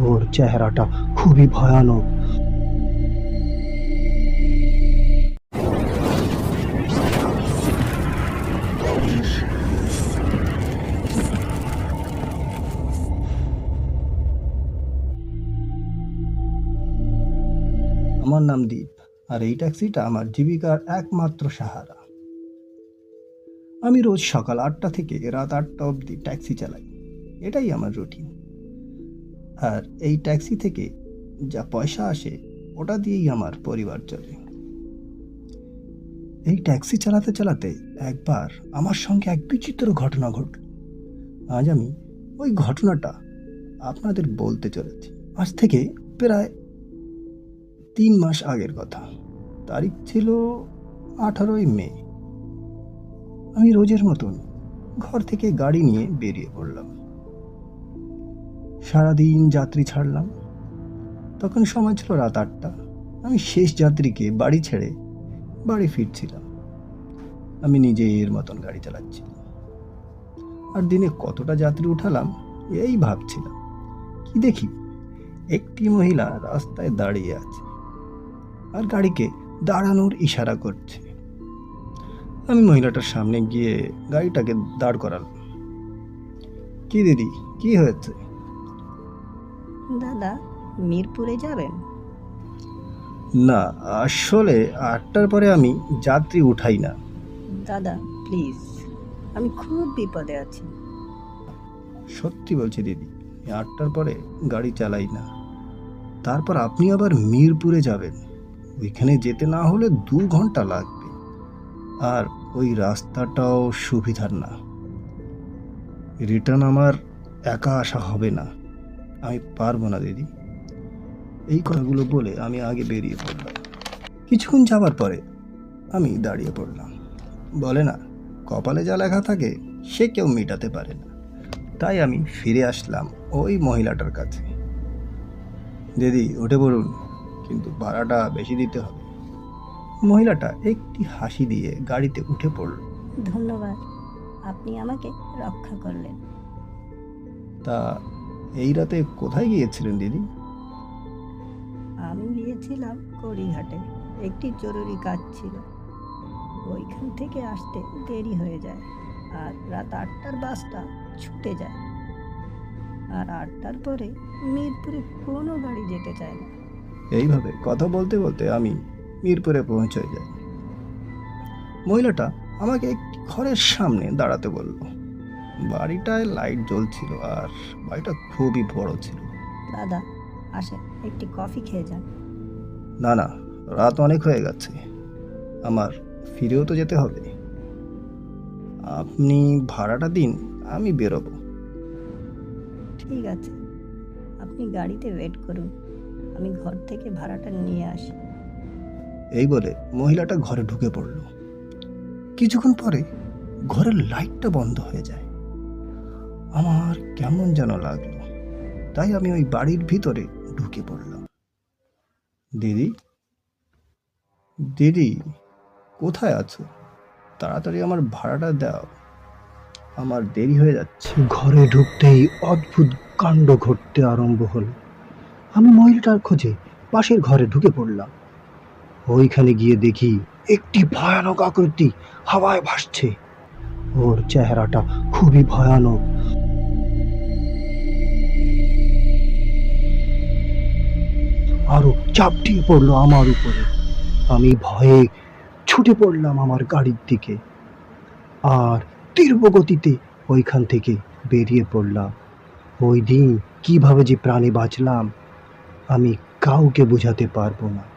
ওর চেহারাটা খুবই ভয়ানক। আমার নাম দীপ, আর এই ট্যাক্সিটা আমার জীবিকার একমাত্র সাহারা। আমি রোজ সকাল আটটা থেকে রাত আটটা অবধি ট্যাক্সি চালাই। এটাই আমার রুটিন। আর এই ট্যাক্সি থেকে যা পয়সা আসে, ওটা দিয়েই আমার পরিবার চলে। এই ট্যাক্সি চালাতে চালাতে একবার আমার সঙ্গে এক বিচিত্র ঘটনা ঘটল। আজ আমি ওই ঘটনাটা আপনাদের বলতে চলেছি। আজ থেকে প্রায় তিন মাস আগের কথা। তারিখ ছিল আঠারোই মে। আমি রোজের মতন ঘর থেকে গাড়ি নিয়ে বেরিয়ে পড়লাম। সারাদিন যাত্রী ছাড়লাম। তখন সময় ছিল রাত আটটা। আমি শেষ যাত্রীকে বাড়ি ছেড়ে বাড়ি ফিরছিলাম। আমি নিজের মতন গাড়ি চালাচ্ছি আর দিনে কতটা যাত্রী উঠালাম, এই ভাবছিলাম। কি দেখি? একটি মহিলা রাস্তায় দাঁড়িয়ে আছে আর গাড়িকে দাঁড়ানোর ইশারা করছে। আমি মহিলাটার সামনে গিয়ে গাড়িটাকে দাঁড় করালাম। কি দিদি, কি হয়েছে? দাদা মিরপুরে যাবেন? না আসলে আটটার পরে আমি যাত্রী উঠাই না। দাদা প্লিজ আমি খুব বিপদে আছি। সত্যি বলছি দিদি আটটার পরে গাড়ি চালাই না। তারপর আপনি আবার মিরপুরে যাবেন। ওইখানে যেতে না হলে দু ঘণ্টা লাগবে। আর ওই রাস্তাটাও সুবিধার না। রিটার্ন আমার একা আসা হবে না। আমি পারব না দিদি। এই কথাগুলো বলে আমি আগে বেরিয়ে পড়লাম। কিছুক্ষণ যাবার পরে আমি দাঁড়িয়ে পড়লাম। বলে না কপালে যা লেখা থাকে সে কেউ মেটাতে পারে না। তাই আমি ফিরে আসলাম ওই মহিলাটার কাছে। দিদি উঠে পড়ুন কিন্তু ভাড়াটা বেশি দিতে হবে। মহিলাটা একটি হাসি দিয়ে গাড়িতে উঠে পড়ল। ধন্যবাদ আপনি আমাকে রক্ষা করলেন। তা এই রাতে কোথায় গিয়েছিলেন দিদি? আমি গিয়েছিলাম কড়িঘাটে একটি জরুরি কাজ ছিল। ওইখান থেকে আসতে দেরি হয়ে যায় আর রাত আটটার বাসটা ছুটে যায়। আর আটটার পরে মিরপুরে কোনো গাড়ি যেতে চায় না। এইভাবে কথা বলতে বলতে আমি মিরপুরে পৌঁছে যাই। মহিলাটা আমাকে একটি ঘরের সামনে দাঁড়াতে বলল। বাড়িটায় লাইট জ্বলছিল আর বাড়িটা খুবই বড় ছিল। দাদা আসেন একটি কফি খেয়ে যান। না না রাত অনেক হয়ে গেছে। আমার ফিরেও তো যেতে হবে। আপনি ভাড়াটা দিন আমি বেরোবো। ঠিক আছে। আপনি গাড়িতে ওয়েট করুন। আমি ঘর থেকে ভাড়াটা নিয়ে আসি। এই বলে মহিলাটা ঘরে ঢুকে পড়ল। কিছুক্ষণ পরে ঘরের লাইটটা বন্ধ হয়ে যায়। আমার কেমন যেন লাগল। তাই আমি ওই বাড়ির ভিতরে ঢুকে পড়লাম। দিদি? দিদি, কোথায় আছো? তাড়াতাড়ি আমার ভাড়াটা দাও। আমার দেরি হয়ে যাচ্ছে। ঘরে ঢুকতেই অদ্ভুত কাণ্ড ঘটতে আরম্ভ হলো। আমি মহিলাটার খোঁজে পাশের ঘরে ঢুকে পড়লাম। ওইখানে গিয়ে দেখি একটি ভয়ানক আকৃতি হাওয়ায় ভাসছে। ওর চেহারাটা খুবই ভয়ানক। আরও চাপটিয়ে পড়ল আমার উপরে। আমি ভয়ে ছুটে পড়লাম আমার গাড়ির দিকে। আর তীব্র গতিতে ওইখান থেকে বেরিয়ে পড়লাম। ওই দিন কীভাবে যে প্রাণে বাঁচলাম, আমি কাউকে বোঝাতে পারব না।